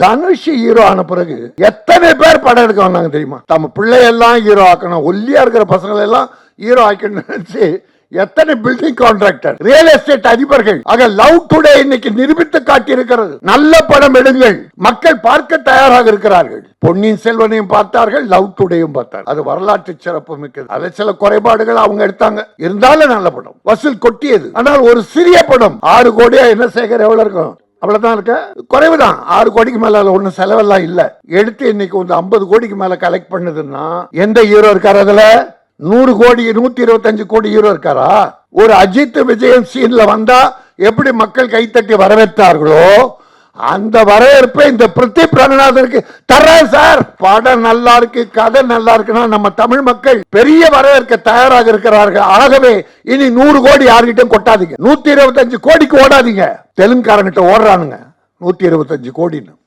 Dhanush hero ஆன பிறகு எத்தனை பேர் படம் எடுக்க வந்தாங்க தெரியுமா? நம்ம பிள்ளையெல்லாம் ஹீரோ ஆக்கணும். ஒல்லியா இருக்கிற பசங்களை எல்லாம் ஹீரோ ஆக்கணும்னு நினைச்சு எத்தனை பில்டிங் கான்ட்ராக்டர் ரியல் எஸ்டேட் அதிபர்கள் ஆக லவ் டுடே இன்னைக்கு நிரூபித்து காட்டியிருக்கிறது. நல்ல படம் எடுங்கள். மக்கள் பார்க்க தயாராக இருக்கிறார்கள். பொன்னியின் செல்வனையும் பார்த்தார்கள் லவ் டுடேயும் பார்த்தார்கள். அது வரலாற்று சிறப்பு மிக்கது. அது சில குறைபாடுகள் அவங்க எடுத்தாங்க. இருந்தாலும் நல்ல படம். வசூல் கொட்டியது. ஆனால் ஒரு சிறிய படம் ஆறு கோடியா என்ன சேகர் எவ்வளவு இருக்கும்? அவ்வளவுதான் இருக்க. குறைவுதான். ஆறு கோடிக்கு மேல அதுல செலவெல்லாம் இல்ல. எடுத்து இன்னைக்கு வந்து ஐம்பது கோடிக்கு மேல கலெக்ட் பண்ணுதுன்னா எந்த ஹீரோ இருக்காரு அதுல? நூறு கோடி நூத்தி இருபத்தஞ்சு கோடி ஹீரோ இருக்காரா? ஒரு அஜித் விஜயம் சீன்ல வந்தா எப்படி மக்கள் கைத்தட்டி வரவேற்றார்களோ அந்த வரவேற்பை இந்த பிரதீப் ரங்கநாதனுக்கு தர்றேன் சார். படம் நல்லா இருக்கு கதை நல்லா இருக்குன்னா நம்ம தமிழ் மக்கள் பெரிய வரவேற்க தயாராக இருக்கிறார்கள். ஆகவே இனி நூறு கோடி யார்கிட்டயும் கொட்டாதீங்க. நூத்தி இருபத்தஞ்சு கோடிக்கு ஓடாதீங்க. தெலுங்குக்காரங்கிட்ட ஓடுறானுங்க. நூத்தி இருபத்தஞ்சு கோடின்னு.